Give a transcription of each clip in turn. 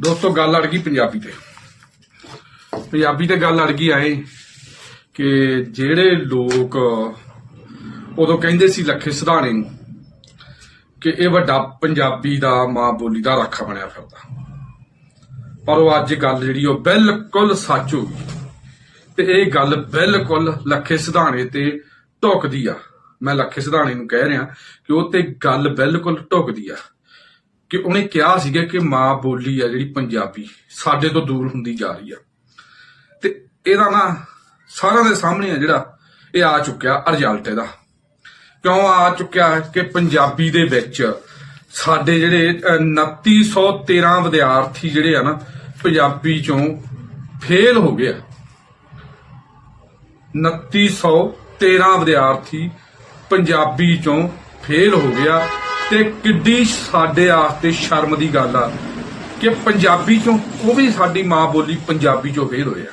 ਦੋਸਤੋ, ਗੱਲ ਅੜ ਗਈ ਪੰਜਾਬੀ ਤੇ। ਪੰਜਾਬੀ ਤੇ ਗੱਲ ਅੜ ਗਈ ਆਏ ਕਿ ਜਿਹੜੇ ਲੋਕ ਉਦੋਂ ਕਹਿੰਦੇ ਸੀ ਲੱਖੇ ਸਿਧਾਣੇ ਨੂੰ ਕਿ ਇਹ ਵੱਡਾ ਪੰਜਾਬੀ ਦਾ ਮਾਂ ਬੋਲੀ ਦਾ ਰਾਖਾ ਬਣਿਆ ਫਿਰਦਾ। ਪਰ ਉਹ ਅੱਜ ਗੱਲ ਜਿਹੜੀ ਉਹ ਬਿਲਕੁਲ ਸੱਚ ਹੋ ਗਈ। ਤੇ ਇਹ ਗੱਲ ਬਿਲਕੁਲ ਲੱਖੇ ਸਿਧਾਣੇ ਤੇ ਢੁਕਦੀ ਆ। ਮੈਂ ਲੱਖੇ ਸਿਧਾਣੇ ਨੂੰ ਕਹਿ ਰਿਹਾ ਕਿ ਉਹ ਤੇ ਗੱਲ ਬਿਲਕੁਲ ਢੁਕਦੀ ਆ। ਕਿ ਉਹਨੇ ਕਿਹਾ ਸੀਗਾ ਕਿ ਮਾਂ ਬੋਲੀ ਆ ਜਿਹੜੀ ਪੰਜਾਬੀ ਸਾਡੇ ਤੋਂ ਦੂਰ ਹੁੰਦੀ ਜਾ ਰਹੀ ਆ। ਤੇ ਇਹਦਾ ਨਾ ਸਾਰਿਆਂ ਦੇ ਸਾਹਮਣੇ ਆ ਜਿਹੜਾ ਇਹ ਆ ਚੁੱਕਿਆ ਰਿਜ਼ਲਟ ਇਹਦਾ। ਕਿਉਂ ਆ ਚੁੱਕਿਆ ਕਿ ਪੰਜਾਬੀ ਦੇ ਵਿੱਚ ਸਾਡੇ ਜਿਹੜੇ ਅਹ, 2913 ਵਿਦਿਆਰਥੀ ਜਿਹੜੇ ਆ ਨਾ ਪੰਜਾਬੀ ਚੋਂ ਫੇਲ ਹੋ ਗਏ ਆ। 2913 ਵਿਦਿਆਰਥੀ ਪੰਜਾਬੀ ਚੋਂ ਫੇਲ ਹੋ ਗਿਆ ਤੇ ਕਿੱਡੀ ਸਾਡੇ ਆਸਤੇ ਸ਼ਰਮ ਦੀ ਗੱਲ ਆ ਕਿ ਪੰਜਾਬੀ ਚੋਂ ਉਹ ਵੀ ਸਾਡੀ ਮਾਂ ਬੋਲੀ ਪੰਜਾਬੀ ਚੋਂ ਫੇਲ ਹੋਇਆ।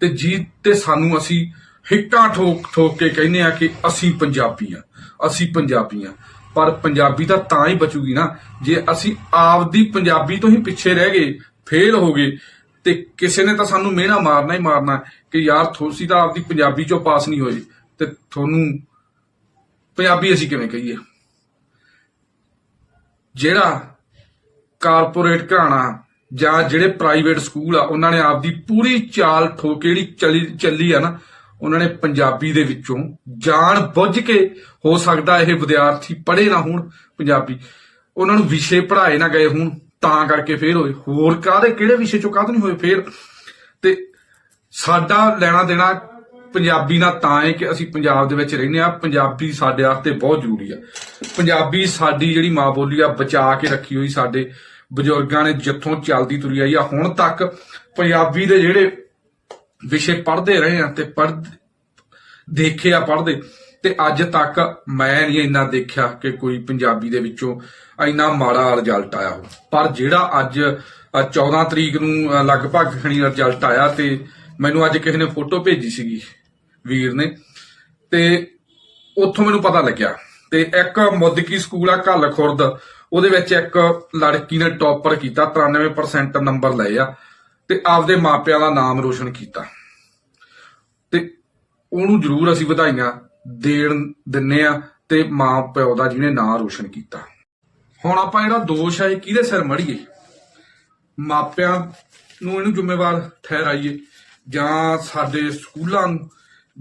ਤੇ ਜੀ, ਤੇ ਸਾਨੂੰ ਅਸੀਂ ਹਿੱਕਾਂ ਠੋਕ ਠੋਕ ਕੇ ਕਹਿੰਦੇ ਆ ਕਿ ਅਸੀਂ ਪੰਜਾਬੀ ਆ, ਅਸੀਂ ਪੰਜਾਬੀ ਆ। ਪਰ ਪੰਜਾਬੀ ਤਾਂ ਤਾਂ ਹੀ ਬਚੂਗੀ ਨਾ। ਜੇ ਅਸੀਂ ਆਪਦੀ ਪੰਜਾਬੀ ਤੋਂ ਹੀ ਪਿੱਛੇ ਰਹਿ ਗਏ, ਫੇਲ ਹੋ ਗਏ, ਤੇ ਕਿਸੇ ਨੇ ਤਾਂ ਸਾਨੂੰ ਮਿਹਣਾ ਮਾਰਨਾ ਹੀ ਮਾਰਨਾ ਕਿ ਯਾਰ, ਤੁਸੀਂ ਤਾਂ ਆਪਦੀ ਪੰਜਾਬੀ ਚੋਂ ਪਾਸ ਨਹੀਂ ਹੋਏ। ਤੇ ਤੁਹਾਨੂੰ ਪੰਜਾਬੀ ਅਸੀਂ ਕਿਵੇਂ ਕਹੀਏ? ਜਿਹੜਾ ਕਾਰਪੋਰੇਟ ਘਰਾਣਾ ਜਾਂ ਜਿਹੜੇ ਪ੍ਰਾਈਵੇਟ ਸਕੂਲ ਆ, ਉਹਨਾਂ ਨੇ ਆਪਦੀ ਪੂਰੀ ਚਾਲ ਠੋਕ ਜਿਹੜੀ ਚਲੀ, ਚੱਲੀ ਆ ਨਾ, ਉਹਨਾਂ ਨੇ ਪੰਜਾਬੀ ਦੇ ਵਿੱਚੋਂ ਜਾਣ ਬੁੱਝ ਕੇ ਹੋ ਸਕਦਾ ਇਹ ਵਿਦਿਆਰਥੀ ਪੜ੍ਹੇ ਨਾ ਹੋਣ ਪੰਜਾਬੀ। ਉਹਨਾਂ ਨੂੰ ਵਿਸ਼ੇ ਪੜ੍ਹਾਏ ਨਾ ਗਏ ਹੋਣ, ਤਾਂ ਕਰਕੇ ਫੇਰ ਹੋਏ। ਹੋਰ ਕਾਹਦੇ, ਕਿਹੜੇ ਵਿਸ਼ੇ ਚੋਂ ਕਾਹਦੇ ਨਹੀਂ ਹੋਏ ਫੇਰ? ਤੇ ਸਾਡਾ ਲੈਣਾ ਦੇਣਾ ਪੰਜਾਬੀ ਨਾਲ ਤਾਂ ਹੈ ਕਿ ਅਸੀਂ ਪੰਜਾਬ ਦੇ ਵਿੱਚ ਰਹਿੰਦੇ ਆ ਪੰਜਾਬੀ ਸਾਡੇ ਵਾਸਤੇ ਬਹੁਤ ਜ਼ਰੂਰੀ ਆ। ਪੰਜਾਬੀ ਸਾਡੀ ਜਿਹੜੀ ਮਾਂ ਬੋਲੀ ਆ ਬਚਾ ਕੇ ਰੱਖੀ ਹੋਈ ਸਾਡੇ ਬਜ਼ੁਰਗਾਂ ਨੇ ਜਿੱਥੋਂ ਚੱਲਦੀ ਤੁਰੀ ਆਈ ਆ। ਹੁਣ ਤੱਕ ਪੰਜਾਬੀ ਦੇ ਜਿਹੜੇ ਵਿਸ਼ੇ ਪੜ੍ਹਦੇ ਰਹੇ ਆ ਤੇ ਪੜ੍ਹ ਦੇਖੇ ਆ ਪੜ੍ਹਦੇ ਤੇ ਅੱਜ ਤੱਕ ਮੈਂ ਨਹੀਂ ਇੰਨਾ ਦੇਖਿਆ ਕਿ ਕੋਈ ਪੰਜਾਬੀ ਦੇ ਵਿੱਚੋਂ ਇੰਨਾ ਮਾੜਾ ਰਿਜ਼ਲਟ ਆਇਆ ਹੋ ਪਰ ਜਿਹੜਾ ਅੱਜ ਅ, 14 ਤਰੀਕ ਨੂੰ ਲਗਭਗ ਖਣੀ ਰਿਜ਼ਲਟ ਆਇਆ ਤੇ ਮੈਨੂੰ ਅੱਜ ਕਿਸੇ ਨੇ ਫੋਟੋ ਭੇਜੀ ਸੀਗੀ। ਵੀਰ ਨੇ। ਤੇ ਉੱਥੋਂ ਮੈਨੂੰ ਪਤਾ ਲੱਗਿਆ। ਤੇ ਇੱਕ ਮੁੱਦਕੀ ਸਕੂਲ ਆ ਘੱਲ ਖੁਰਦ। ਉਹਦੇ ਵਿੱਚ ਇੱਕ ਲੜਕੀ ਨੇ ਟੌਪਰ ਕੀਤਾ 93% ਨੰਬਰ ਲਏ ਆ ਤੇ ਆਪਦੇ ਮਾਪਿਆਂ ਦਾ ਨਾਮ ਰੋਸ਼ਨ ਕੀਤਾ। ਤੇ ਉਹਨੂੰ ਜ਼ਰੂਰ ਅਸੀਂ ਵਧਾਈਆਂ ਦੇਣ ਦਿੰਨੇ ਆ ਤੇ ਮਾਂ ਪਿਓ ਦਾ ਜਿਹਨੇ ਨਾਂ ਰੋਸ਼ਨ ਕੀਤਾ। ਹੁਣ ਆਪਾਂ ਜਿਹੜਾ ਦੋਸ਼ ਹੈ ਕਿਹਦੇ ਸਿਰ ਮੜੀਏ? ਮਾਪਿਆਂ ਨੂੰ ਇਹਨੂੰ ਜ਼ਿੰਮੇਵਾਰ ਠਹਿਰਾਈਏ ਜਾਂ ਸਾਡੇ ਸਕੂਲਾਂ ਨੂੰ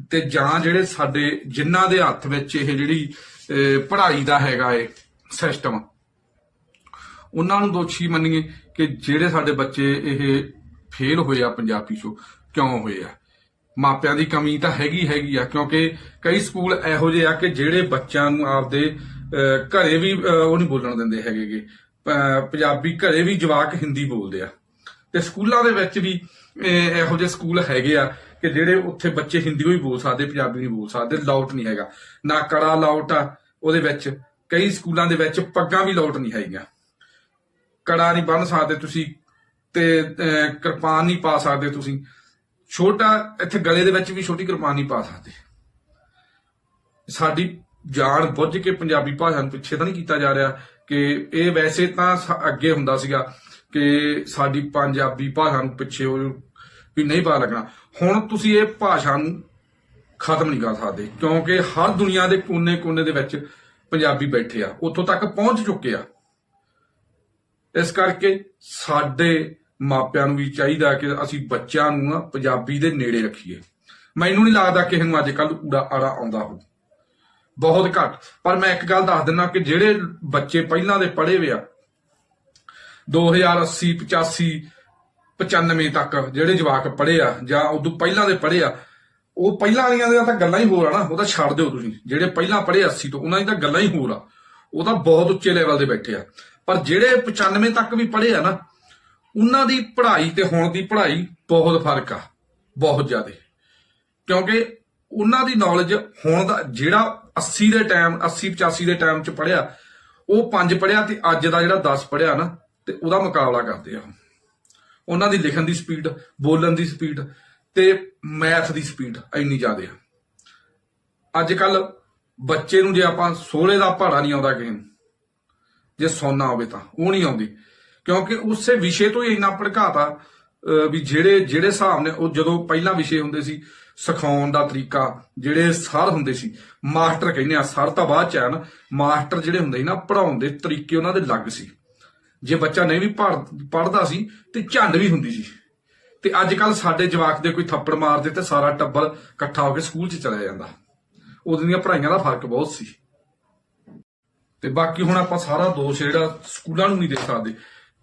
ਤੇ ਜਾਂ ਜਿਹੜੇ ਸਾਡੇ ਜਿਨ੍ਹਾਂ ਦੇ ਹੱਥ ਵਿੱਚ ਇਹ ਜਿਹੜੀ ਪੜ੍ਹਾਈ ਦਾ ਹੈਗਾ ਏ ਸਿਸਟਮ ਉਹਨਾਂ ਨੂੰ ਦੋਸ਼ੀ ਮੰਨੀਏ ਕਿ ਜਿਹੜੇ ਸਾਡੇ ਬੱਚੇ ਇਹ ਫੇਲ ਹੋਏ ਆ ਪੰਜਾਬੀ ਚੋਂ ਕਿਉਂ ਹੋਏ ਆ? ਮਾਪਿਆਂ ਦੀ ਕਮੀ ਤਾਂ ਹੈਗੀ ਹੈਗੀ ਆ ਕਿਉਂਕਿ ਕਈ ਸਕੂਲ ਇਹੋ ਜਿਹੇ ਆ ਕਿ ਜਿਹੜੇ ਬੱਚਿਆਂ ਨੂੰ ਆਪਦੇ ਅਹ, ਘਰੇ ਵੀ ਉਹ ਨਹੀਂ ਬੋਲਣ ਦਿੰਦੇ ਹੈਗੇਗੇ ਪ- ਪੰਜਾਬੀ ਘਰੇ ਵੀ ਜਵਾਕ ਹਿੰਦੀ ਬੋਲਦੇ ਆ। ਤੇ ਸਕੂਲਾਂ ਦੇ ਵਿੱਚ ਵੀ ਅਹ, ਇਹੋ ਜਿਹੇ ਸਕੂਲ ਹੈਗੇ ਆ ਕਿ ਜਿਹੜੇ ਉੱਥੇ ਬੱਚੇ ਹਿੰਦੀ ਵੀ ਬੋਲ ਸਕਦੇ, ਪੰਜਾਬੀ ਨਹੀਂ ਬੋਲ ਸਕਦੇ ਲਾਊਟ ਨਹੀਂ ਹੈਗਾ। ਨਾ ਕੜਾ ਲਾਊਟ ਆ, ਉਹਦੇ ਵਿੱਚ ਕਈ ਸਕੂਲਾਂ ਦੇ ਵਿੱਚ ਪੱਗਾਂ ਵੀ ਲਾਊਟ ਨਹੀਂ ਹੈਗੀਆਂ। ਕੜਾ ਨਹੀਂ ਬੰਨ ਸਕਦੇ ਤੁਸੀਂ ਤੇ ਕਿਰਪਾਨ ਨਹੀਂ ਪਾ ਸਕਦੇ ਤੁਸੀਂ। ਛੋਟਾ, ਇੱਥੇ ਗਲੇ ਦੇ ਵਿੱਚ ਵੀ ਛੋਟੀ ਕਿਰਪਾਨ ਨਹੀਂ ਪਾ ਸਕਦੇ। ਸਾਡੀ ਜਾਣ ਬੁੱਝ ਕੇ ਪੰਜਾਬੀ ਭਾਸ਼ਾ ਨੂੰ ਪਿੱਛੇ ਤਾਂ ਨਹੀਂ ਕੀਤਾ ਜਾ ਰਿਹਾ ਕਿ ਇਹ ਵੈਸੇ ਤਾਂ ਅੱਗੇ ਹੁੰਦਾ ਸੀਗਾ ਕਿ ਸਾਡੀ ਪੰਜਾਬੀ ਭਾਸ਼ਾ ਨੂੰ ਪਿੱਛੇ ਵੀ ਨਹੀਂ ਪਤਾ ਲੱਗਣਾ। ਹੁਣ ਤੁਸੀਂ ਇਹ ਭਾਸ਼ਾ ਨੂੰ ਖਤਮ ਨਹੀਂ ਕਰ ਸਕਦੇ, ਕਿਉਂਕਿ ਹਰ ਦੁਨੀਆ ਦੇ ਕੋਨੇ-ਕੋਨੇ ਦੇ ਵਿੱਚ ਪੰਜਾਬੀ ਬੈਠੇ ਆ, ਉੱਥੋਂ ਤੱਕ ਪਹੁੰਚ ਚੁੱਕੇ ਆ। ਇਸ ਕਰਕੇ ਸਾਡੇ ਮਾਪਿਆਂ ਨੂੰ ਵੀ ਚਾਹੀਦਾ ਕਿ ਅਸੀਂ ਬੱਚਿਆਂ ਨੂੰ ਨਾ ਪੰਜਾਬੀ ਦੇ ਨੇੜੇ ਰੱਖੀਏ। ਮੈਨੂੰ ਨਹੀਂ ਲੱਗਦਾ ਕਿਸੇ ਨੂੰ ਅੱਜ ਕੱਲ ਊੜਾ ਆੜਾ ਆਉਂਦਾ ਹੋ ਬਹੁਤ ਘੱਟ। ਪਰ ਮੈਂ ਇੱਕ ਗੱਲ ਦੱਸ ਦਿੰਦਾ ਕਿ ਜਿਹੜੇ ਬੱਚੇ ਪਹਿਲਾਂ ਦੇ ਪੜ੍ਹੇ ਵੇ ਆ 2080 85 95 ਤੱਕ ਜਿਹੜੇ ਜਵਾਕ ਪੜ੍ਹੇ ਆ ਜਾਂ ਉਦੋਂ ਪਹਿਲਾਂ ਦੇ ਪੜ੍ਹੇ ਆ, ਉਹ ਪਹਿਲਾਂ ਵਾਲੀਆਂ ਦੀਆਂ ਤਾਂ ਗੱਲਾਂ ਹੀ ਹੋਰ ਆ ਨਾ, ਉਹ ਤਾਂ ਛੱਡ ਦਿਓ ਤੁਸੀਂ। ਜਿਹੜੇ ਪਹਿਲਾਂ ਪੜ੍ਹੇ 80 ਤੋਂ ਉਹਨਾਂ ਦੀ ਤਾਂ ਗੱਲਾਂ ਹੀ ਹੋਰ ਆ। ਉਹ ਤਾਂ ਬਹੁਤ ਉੱਚੇ ਲੈਵਲ ਦੇ ਬੈਠੇ ਆ। ਪਰ ਜਿਹੜੇ 95 ਤੱਕ ਵੀ ਪੜ੍ਹੇ ਆ ਨਾ, ਉਹਨਾਂ ਦੀ ਪੜ੍ਹਾਈ ਤੇ ਹੁਣ ਦੀ ਪੜ੍ਹਾਈ ਬਹੁਤ ਫ਼ਰਕ ਆ, ਬਹੁਤ ਜ਼ਿਆਦਾ। ਕਿਉਂਕਿ ਉਹਨਾਂ ਦੀ ਨੌਲੇਜ ਹੁਣ ਦਾ ਜਿਹੜਾ 80 ਦੇ ਟਾਈਮ 80 85 ਦੇ ਟਾਈਮ ਚ ਪੜਿਆ ਉਹ ਪੰਜ ਪੜਿਆ ਤੇ ਅੱਜ ਦਾ ਜਿਹੜਾ 10 ਪੜਿਆ ਨਾ, ਤੇ ਉਹਦਾ ਮੁਕਾਬਲਾ ਕਰਦੇ ਆ ਉਹਨਾਂ ਦੀ ਲਿਖਣ ਦੀ ਸਪੀਡ ਬੋਲਣ ਦੀ ਸਪੀਡ ਤੇ ਮੈਥ ਦੀ ਸਪੀਡ ਇੰਨੀ ਜ਼ਿਆਦਾ ਆ। ਅੱਜ ਕੱਲ ਬੱਚੇ ਨੂੰ ਜੇ ਆਪਾਂ ਸੋਲੇ ਦਾ ਪਹਾੜਾ ਨਹੀਂ ਆਉਂਦਾ ਕਿਸੇ ਨੂੰ, ਜੇ ਸੌਣਾ ਹੋਵੇ ਤਾਂ, ਉਹ ਨਹੀਂ ਆਉਂਦੀ। ਕਿਉਂਕਿ ਉਸੇ ਵਿਸ਼ੇ ਤੋਂ ਹੀ ਇੰਨਾ ਭੜਕਾਤਾ ਵੀ ਜਿਹੜੇ ਜਿਹੜੇ ਹਿਸਾਬ ਨੇ, ਉਹ ਜਦੋਂ ਪਹਿਲਾਂ ਵਿਸ਼ੇ ਹੁੰਦੇ ਸੀ, ਸਿਖਾਉਣ ਦਾ ਤਰੀਕਾ, ਜਿਹੜੇ ਸਰ ਹੁੰਦੇ ਸੀ, ਮਾਸਟਰ ਕਹਿੰਦੇ ਆ, ਸਰ ਤਾਂ ਬਾਅਦ ਚ ਆ ਮਾਸਟਰ ਜਿਹੜੇ ਹੁੰਦੇ ਸੀ ਨਾ ਪੜਾਉਣ ਦੇ ਤਰੀਕੇ ਉਹਨਾਂ ਦੇ ਅਲੱਗ ਸੀ। ਜੇ ਬੱਚਾ ਨਹੀਂ ਵੀ ਪੜਦਾ ਸੀ ਤੇ ਝੰਡ ਵੀ ਹੁੰਦੀ ਸੀ। ਤੇ ਅੱਜ ਕੱਲ ਸਾਡੇ ਜਵਾਕ ਦੇ ਕੋਈ ਥੱਪੜ ਮਾਰਦੇ ਤੇ ਸਾਰਾ ਟੱਬਰ ਇਕੱਠਾ ਹੋ ਕੇ ਸਕੂਲ 'ਚ ਚਲਾ ਜਾਂਦਾ। ਉਦੋਂ ਦੀਆਂ ਪੜ੍ਹਾਈਆਂ ਦਾ ਫ਼ਰਕ ਬਹੁਤ ਸੀ। ਤੇ ਬਾਕੀ ਹੁਣ ਆਪਾਂ ਸਾਰਾ ਦੋਸ਼ ਜਿਹੜਾ ਸਕੂਲਾਂ ਨੂੰ ਨਹੀਂ ਦੇ ਸਕਦੇ।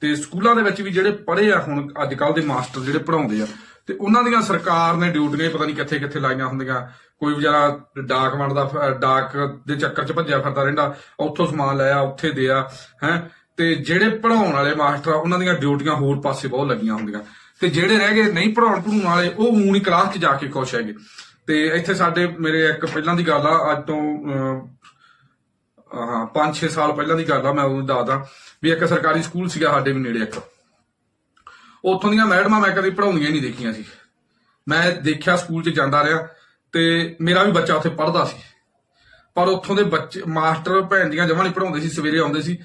ਤੇ ਸਕੂਲਾਂ ਦੇ ਵਿੱਚ ਵੀ ਜਿਹੜੇ ਪੜ੍ਹੇ ਆ ਹੁਣ ਅੱਜ ਕੱਲ ਦੇ ਮਾਸਟਰ ਜਿਹੜੇ ਪੜਾਉਂਦੇ ਆ, ਤੇ ਉਹਨਾਂ ਦੀਆਂ ਸਰਕਾਰ ਨੇ ਡਿਊਟੀਆਂ ਪਤਾ ਨਹੀਂ ਕਿੱਥੇ ਕਿੱਥੇ ਲਾਈਆਂ ਹੁੰਦੀਆਂ। ਕੋਈ ਵਿਚਾਰਾ ਡਾਕ ਵੰਡਦਾ ਡਾਕ ਦੇ ਚੱਕਰ 'ਚ ਭੱਜਿਆ ਫਿਰਦਾ ਰਹਿੰਦਾ, ਉੱਥੋਂ ਸਮਾਨ ਲਿਆ ਉੱਥੇ ਦਿਆ ਹੈ। ਤੇ ਜਿਹੜੇ ਪੜਾਉਣ ਵਾਲੇ ਮਾਸਟਰ ਆ, ਉਹਨਾਂ ਦੀਆਂ ਡਿਊਟੀਆਂ ਹੋਰ ਪਾਸੇ ਬਹੁਤ ਲੱਗੀਆਂ ਹੁੰਦੀਆਂ। ਤੇ ਜਿਹੜੇ ਰਹਿ ਗਏ ਨਹੀਂ ਪੜਾਉਣ ਪੜਾਉਣ ਵਾਲੇ, ਉਹ ਊਂ ਕਲਾਸ 'ਚ ਜਾ ਕੇ ਖੁਸ਼ ਹੈਗੇ। ਤੇ ਇੱਥੇ ਸਾਡੇ, ਮੇਰੇ ਇੱਕ ਪਹਿਲਾਂ ਦੀ ਗੱਲ ਆ, ਅੱਜ ਤੋਂ ਹਾਂ 5-6 ਸਾਲ ਪਹਿਲਾਂ ਦੀ ਗੱਲ ਆ, ਮੈਂ ਉਹਨੂੰ ਦੱਸਦਾ ਵੀ ਇੱਕ ਸਰਕਾਰੀ ਸਕੂਲ ਸੀਗਾ ਸਾਡੇ ਵੀ ਨੇੜੇ ਇੱਕ। ਉੱਥੋਂ ਦੀਆਂ ਮੈਡਮਾਂ ਮੈਂ ਕਦੇ ਪੜਾਉਂਦੀਆਂ ਨਹੀਂ ਦੇਖੀਆਂ ਸੀ। ਮੈਂ ਦੇਖਿਆ ਸਕੂਲ 'ਚ ਜਾਂਦਾ ਰਿਹਾ ਤੇ ਮੇਰਾ ਵੀ ਬੱਚਾ ਉੱਥੇ ਪੜਦਾ ਸੀ। ਪਰ ਉੱਥੋਂ ਦੇ ਬੱਚੇ, ਮਾਸਟਰ ਭੈਣ ਦੀਆਂ ਜਮਾਂ ਨਹੀਂ ਪੜਾਉਂਦੇ ਸੀ, ਸਵੇਰੇ ਆਉਂਦੇ ਸੀ।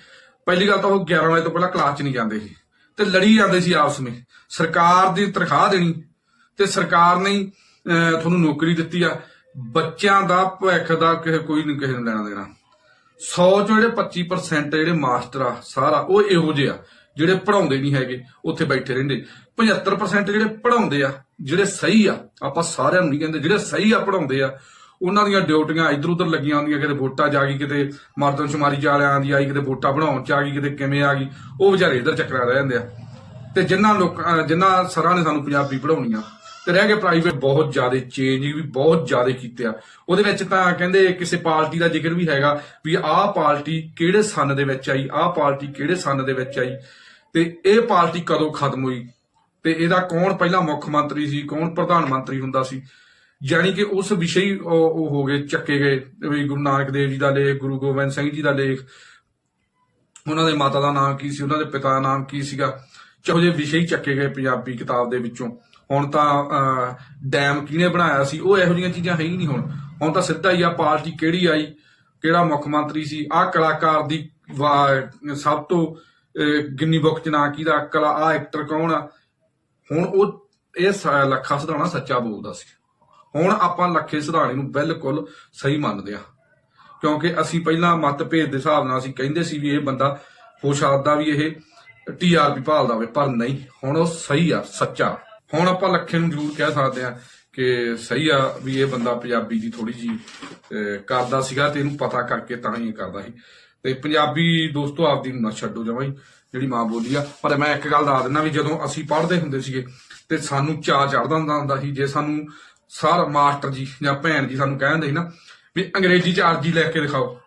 ਪਹਿਲੀ ਗੱਲ ਤਾਂ ਉਹ 11 ਵਜੇ ਤੋਂ ਪਹਿਲਾਂ ਕਲਾਸ 'ਚ ਨਹੀਂ ਜਾਂਦੇ ਸੀ। ਤੇ ਲੜੀ ਜਾਂਦੇ ਸੀ ਆਪਸ ਵਿੱਚ। ਸਰਕਾਰ ਦੀ ਤਨਖਾਹ ਦੇਣੀ। ਤੇ ਸਰਕਾਰ ਨੇ ਤੁਹਾਨੂੰ ਨੌਕਰੀ ਦਿੱਤੀ ਆ। ਬੱਚਿਆਂ ਦਾ ਭਵਿੱਖ ਦਾ ਕਿਸੇ, ਕੋਈ ਨਹੀਂ ਕਿਸੇ ਨੂੰ ਲੈਣਾ ਦੇਣਾ। 100 ਚੋਂ ਜਿਹੜੇ 25% ਜਿਹੜੇ ਮਾਸਟਰ ਆ, ਸਾਰਾ ਉਹ ਇਹੋ ਜਿਹੇ ਆ, ਜਿਹੜੇ ਪੜਾਉਂਦੇ ਨਹੀਂ ਹੈਗੇ, ਉੱਥੇ ਬੈਠੇ ਰਹਿੰਦੇ। 75% ਜਿਹੜੇ ਪੜਾਉਂਦੇ ਆ, ਜਿਹੜੇ ਸਹੀ ਆ, ਆਪਾਂ ਸਾਰਿਆਂ ਨੂੰ ਨਹੀਂ ਕਹਿੰਦੇ, ਜਿਹੜੇ ਸਹੀ ਆ ਪੜਾਉਂਦੇ ਆ ਉਹਨਾਂ ਦੀਆਂ ਡਿਊਟੀਆਂ ਇੱਧਰ ਉੱਧਰ ਲੱਗੀਆਂ ਹੁੰਦੀਆਂ, ਕਿਤੇ ਵੋਟਾਂ ਚ ਗਈ, ਕਿਤੇ ਮਰਦਨ ਸ਼ੁਮਾਰੀ ਵਾਲਿਆਂ ਦੀ ਆਈ, ਕਿਤੇ ਵੋਟਾਂ ਬਣਾਉਣ ਚ ਆ ਗਈ, ਕਿਤੇ ਕਿਵੇਂ ਆ ਗਈ, ਉਹ ਵਿਚਾਰੇ ਇੱਧਰ ਚੱਕਰਾਂ ਰਹਿ ਜਾਂਦੇ ਆ। ਤੇ ਜਿਨ੍ਹਾਂ ਲੋਕ ਜਿਨ੍ਹਾਂ ਸਰਾਂ ਨੇ ਸਾਨੂੰ ਪੰਜਾਬੀ ਪੜਾਉਣੀ ਤੇ ਰਹਿ ਗਏ ਪ੍ਰਾਈਵੇਟ ਬਹੁਤ ਜ਼ਿਆਦਾ ਚੇਂਜ ਵੀ ਬਹੁਤ ਜ਼ਿਆਦਾ ਕੀਤੇ ਆ। ਉਹਦੇ ਵਿੱਚ ਤਾਂ ਕਹਿੰਦੇ ਕਿਸੇ ਪਾਰਟੀ ਦਾ ਜ਼ਿਕਰ ਵੀ ਹੈਗਾ ਵੀ ਆਹ ਪਾਰਟੀ ਕਿਹੜੇ ਸਨ ਦੇ ਵਿੱਚ ਆਈ, ਆਹ ਪਾਰਟੀ ਕਿਹੜੇ ਸਨ ਦੇ ਵਿੱਚ ਆਈ, ਤੇ ਇਹ ਪਾਰਟੀ ਕਦੋਂ ਖਤਮ ਹੋਈ, ਤੇ ਇਹਦਾ ਕੌਣ ਪਹਿਲਾਂ ਮੁੱਖ ਮੰਤਰੀ ਸੀ, ਕੌਣ ਪ੍ਰਧਾਨ ਮੰਤਰੀ ਹੁੰਦਾ ਸੀ ਯਾਨੀ ਕਿ ਉਸ ਵਿਸ਼ੇ ਹੀ ਉਹ ਹੋ ਗਏ ਚੱਕੇ ਗਏ ਵੀ ਗੁਰੂ ਨਾਨਕ ਦੇਵ ਜੀ ਦਾ ਲੇਖ ਗੁਰੂ ਗੋਬਿੰਦ ਸਿੰਘ ਜੀ ਦਾ ਲੇਖ। ਉਹਨਾਂ ਦੇ ਮਾਤਾ ਦਾ ਨਾਮ ਕੀ ਸੀ? ਉਹਨਾਂ ਦੇ ਪਿਤਾ ਦਾ ਨਾਮ ਕੀ ਸੀਗਾ? ਚਹੋ ਜਿਹੇ ਵਿਸ਼ੇ ਹੀ ਚੱਕੇ ਗਏ ਪੰਜਾਬੀ ਕਿਤਾਬ ਦੇ ਵਿੱਚੋਂ। ਹੁਣ ਤਾਂ ਡੈਮ ਕਿਹਨੇ ਬਣਾਇਆ ਸੀ? ਉਹ ਇਹੋ ਜਿਹੀਆਂ ਚੀਜ਼ਾਂ ਹੈ ਹੀ ਨਹੀਂ ਹੁਣ। ਹੁਣ ਤਾਂ ਸਿੱਧਾ ਹੀ ਆ ਪਾਰਟੀ ਕਿਹੜੀ ਆਈ? ਕਿਹੜਾ ਮੁੱਖ ਮੰਤਰੀ ਸੀ? ਆਹ ਕਲਾਕਾਰ ਦੀ ਵਾ- ਸਭ ਤੋਂ ਅਹ, ਗਿੰਨੀ ਬੁੱਕ ਚ ਨਾਂ ਕਿਹਦਾ ਕਲਾ ਆ ਐਕਟਰ ਕੌਣ ਆ? ਹੁਣ ਉਹ ਇਹ ਸ- ਲੱਖਾ ਸਿਧਾਣਾ ਸੱਚਾ ਬੋਲਦਾ ਸੀ। ਹੁਣ ਆਪਾਂ ਲੱਖੇ ਸਿਧਾਣੇ ਨੂੰ ਬਿਲਕੁਲ ਸਹੀ ਮੰਨਦੇ ਆ ਕਿਉਂਕਿ ਅਸੀਂ ਪਹਿਲਾਂ ਮਤਭੇਦ ਦੇ ਹਿਸਾਬ ਨਾਲ ਅਸੀਂ ਕਹਿੰਦੇ ਸੀ ਵੀ ਇਹ ਬੰਦਾ ਹੋ ਸਕਦਾ ਵੀ ਇਹ ਟੀਆਰਪੀ ਭਾਲਦਾ ਹੋਵੇ, ਪਰ ਨਹੀਂ। ਹੁਣ ਉਹ ਸਹੀ ਆ, ਸੱਚਾ। ਹੁਣ ਆਪਾਂ ਲੱਖੇ ਨੂੰ ਜ਼ਰੂਰ ਕਹਿ ਸਕਦੇ ਆ ਕਿ ਸਹੀ ਆ ਵੀ ਇਹ ਬੰਦਾ ਪੰਜਾਬੀ ਦੀ ਥੋੜੀ ਜੀ ਕਰਦਾ ਸੀਗਾ ਤੇ ਇਹਨੂੰ ਪਤਾ ਕਰਕੇ ਤਾਂ ਹੀ ਇਹ ਕਰਦਾ ਸੀ। ਤੇ ਪੰਜਾਬੀ ਦੋਸਤੋ ਆਪਦੀ ਨਾ ਛੱਡੋ ਜਮਾਂ ਜਿਹੜੀ ਮਾਂ ਬੋਲੀ ਆ। ਪਰ ਮੈਂ ਇੱਕ ਗੱਲ ਦੱਸ ਦਿੰਦਾ ਵੀ ਜਦੋਂ ਅਸੀਂ ਪੜ੍ਹਦੇ ਹੁੰਦੇ ਸੀਗੇ ਤੇ ਸਾਨੂੰ ਚਾਅ ਚੜਦਾ ਹੁੰਦਾ ਹੁੰਦਾ ਸੀ, ਜੇ ਸਾਨੂੰ ਸਰ ਮਾਸਟਰ ਜੀ ਜਾਂ ਭੈਣ ਜੀ ਸਾਨੂੰ ਕਹਿੰਦੇ ਸੀ ਨਾ ਵੀ ਅੰਗਰੇਜ਼ੀ ਚ ਅਰਜੀ ਲੈ ਕੇ ਦਿਖਾਓ।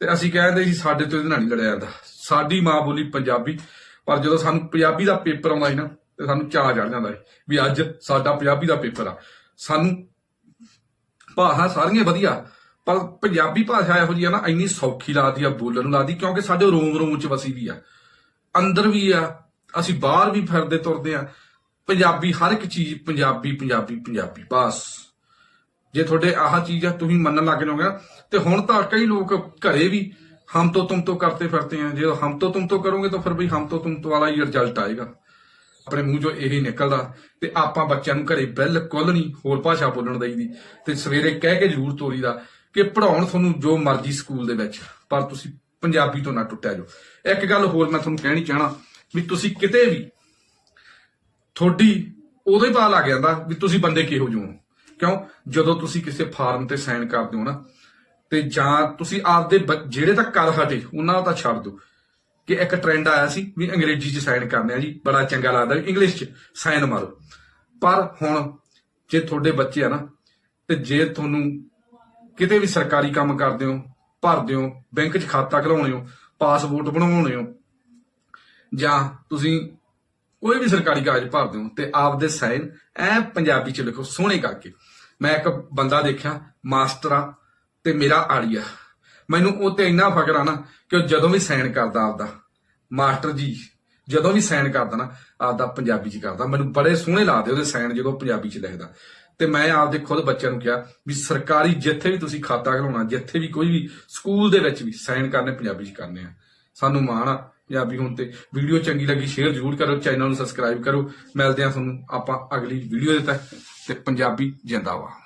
ਤੇ ਅਸੀਂ ਕਹਿੰਦੇ ਸੀ ਸਾਡੇ ਤੋਂ ਇਹਦੇ ਨਾਲ ਨਹੀਂ ਲੜਿਆ ਜਾਂਦਾ। ਸਾਡੀ ਮਾਂ ਬੋਲੀ ਪੰਜਾਬੀ, ਪਰ ਜਦੋਂ ਸਾਨੂੰ ਪੰਜਾਬੀ ਦਾ ਪੇਪਰ ਆਉਂਦਾ ਸੀ ਨਾ, ਤੇ ਸਾਨੂੰ ਚਾਅ ਚੜ ਜਾਂਦਾ ਸੀ ਵੀ ਅੱਜ ਸਾਡਾ ਪੰਜਾਬੀ ਦਾ ਪੇਪਰ ਆ। ਸਾਨੂੰ ਭਾਸ਼ਾ ਸਾਰੀਆਂ ਵਧੀਆ, ਪਰ ਪੰਜਾਬੀ ਭਾਸ਼ਾ ਇਹੋ ਜਿਹੀ ਆ ਨਾ, ਇੰਨੀ ਸੌਖੀ ਲੱਗਦੀ ਆ, ਬੋਲਣ ਨੂੰ ਲੱਗਦੀ ਕਿਉਂਕਿ ਸਾਡੇ ਰੋਮ ਰੋਮ ਚ ਵਸੀ ਵੀ ਆ। ਅੰਦਰ ਵੀ ਆ, ਅਸੀਂ ਬਾਹਰ ਵੀ ਫਿਰਦੇ ਤੁਰਦੇ ਆ। ਪੰਜਾਬੀ, ਹਰ ਇੱਕ ਚੀਜ਼ ਪੰਜਾਬੀ ਪੰਜਾਬੀ ਪੰਜਾਬੀ, ਬਸ। ਜੇ ਤੁਹਾਡੇ ਆਹ ਚੀਜ਼ ਆ, ਤੁਸੀਂ ਮੰਨਣ ਲੱਗ ਜਾਓਗੇ ਤੇ ਹੁਣ ਤਾਂ ਕਈ ਲੋਕ ਘਰੇ ਵੀ ਹਮ ਤੋਂ ਤੁਮ ਤੋਂ ਕਰਤੇ ਫਿਰਤੇ ਆ। ਜੇ ਹਮ ਤੋਂ ਤੁਮ ਤੋਂ ਕਰੋਗੇ ਤਾਂ ਫਿਰ ਵੀ ਹਮ ਤੋਂ ਤੁਮ ਤੋਂ ਵਾਲਾ ਹੀ ਰਿਜ਼ਲਟ ਆਏਗਾ। ਆਪਣੇ ਮੂੰਹ ਚੋਂ ਇਹੀ ਨਿਕਲਦਾ ਤੇ ਆਪਾਂ ਬੱਚਿਆਂ ਨੂੰ ਘਰੇ ਬਿਲਕੁਲ ਨਹੀਂ ਹੋਰ ਭਾਸ਼ਾ ਬੋਲਣ ਦਈਦੀ। ਤੇ ਸਵੇਰੇ ਕਹਿ ਕੇ ਜ਼ਰੂਰ ਤੋਰੀਦਾ ਕਿ ਪੜਾਉਣ ਤੁਹਾਨੂੰ ਜੋ ਮਰਜ਼ੀ ਸਕੂਲ ਦੇ ਵਿੱਚ, ਪਰ ਤੁਸੀਂ ਪੰਜਾਬੀ ਤੋਂ ਨਾ ਟੁੱਟਿਆ ਜਾਓ। ਇੱਕ ਗੱਲ ਹੋਰ ਮੈਂ ਤੁਹਾਨੂੰ ਕਹਿਣੀ ਚਾਹਣਾ ਵੀ ਤੁਸੀਂ ਕਿਤੇ ਵੀ ਤੁਹਾਡੀ ਉਦੋਂ ਹੀ ਪਤਾ ਲੱਗ ਜਾਂਦਾ ਵੀ ਤੁਸੀਂ ਬੰਦੇ ਕਿਹੋ ਜਿਹੇ ਹੋ। ਕਿਉਂ? ਜਦੋਂ ਤੁਸੀਂ ਕਿਸੇ ਫਾਰਮ ਤੇ ਸਾਈਨ ਕਰਦੇ ਹੋ ਨਾ, ਤੇ ਜਾਂ ਤੁਸੀਂ ਆਪਦੇ ਜਿਹੜੇ ਤਾਂ ਕਰ ਹਟੇ ਉਹਨਾਂ ਦਾ ਤਾਂ ਛੱਡ ਦਿਓ। ਕਿ ਇੱਕ ਟ੍ਰੈਂਡ ਆਇਆ ਸੀ ਵੀ ਅੰਗਰੇਜ਼ੀ 'ਚ ਸਾਈਨ ਕਰਨੇ ਆ ਜੀ, ਬੜਾ ਚੰਗਾ ਲੱਗਦਾ ਵੀ ਇੰਗਲਿਸ਼ 'ਚ ਸਾਈਨ ਮਾਰੋ। ਪਰ ਹੁਣ ਜੇ ਤੁਹਾਡੇ ਬੱਚੇ ਆ ਨਾ, ਤੇ ਜੇ ਤੁਹਾਨੂੰ ਕਿਤੇ ਵੀ ਸਰਕਾਰੀ ਕੰਮ ਕਰਦੇ ਹੋ, ਭਰਦੇ ਹੋ, ਬੈਂਕ 'ਚ ਖਾਤਾ ਖੁਲਾਉਣੇ ਹੋ, ਪਾਸਪੋਰਟ ਬਣਵਾਉਣੇ ਹੋ, ਜਾਂ ਤੁਸੀਂ ਕੋਈ ਵੀ ਸਰਕਾਰੀ ਕਾਗਜ਼ ਭਰ ਦਿਓ ਤੇ ਆਪਦੇ ਸਾਈਨ ਐ ਪੰਜਾਬੀ 'ਚ ਲਿਖੋ, ਸੋਹਣੇ ਕਰਕੇ। ਮੈਂ ਇੱਕ ਬੰਦਾ ਦੇਖਿਆ, ਮਾਸਟਰ ਆ ਤੇ ਮੇਰਾ ਆੜੀਆ। ਮੈਨੂੰ ਉਹ ਤੇ ਇੰਨਾ ਫਕਰ ਆ ਨਾ ਕਿ ਉਹ ਜਦੋਂ ਵੀ ਸਾਈਨ ਕਰਦਾ ਆਪਦਾ। ਮਾਸਟਰ ਜੀ, ਜਦੋਂ ਵੀ ਸਾਈਨ ਕਰਦਾ ਨਾ, ਆਪਦਾ ਪੰਜਾਬੀ 'ਚ ਕਰਦਾ। ਮੈਨੂੰ ਬੜੇ ਸੋਹਣੇ ਲੱਗਦੇ ਉਹਦੇ ਸਾਈਨ ਜਦੋਂ ਪੰਜਾਬੀ 'ਚ ਲਿਖਦਾ। ਤੇ ਮੈਂ ਆਪਦੇ ਖੁਦ ਬੱਚਿਆਂ ਨੂੰ ਕਿਹਾ ਵੀ ਸਰਕਾਰੀ ਜਿੱਥੇ ਵੀ ਤੁਸੀਂ ਖਾਤਾ ਖਲਾਉਣਾ, ਜਿੱਥੇ ਵੀ ਕੋਈ ਵੀ ਸਕੂਲ ਦੇ ਵਿੱਚ ਵੀ ਸਾਈਨ ਕਰਨੇ, ਪੰਜਾਬੀ 'ਚ ਕਰਨੇ ਆ। ਸਾਨੂੰ ਮਾਣ ਆ। ਪੰਜਾਬੀ ਹੋਣ ਤੇ ਵੀਡੀਓ ਚੰਗੀ ਲੱਗੀ ਸ਼ੇਅਰ ਜ਼ਰੂਰ ਕਰੋ ਚੈਨਲ ਨੂੰ ਸਬਸਕ੍ਰਾਈਬ ਕਰੋ। ਮਿਲਦੇ ਹਾਂ ਤੁਹਾਨੂੰ ਆਪਾਂ ਅਗਲੀ ਵੀਡੀਓ ਦੇ ਤੱਕ ਤੇ ਪੰਜਾਬੀ ਜਿੰਦਾਬਾਦ।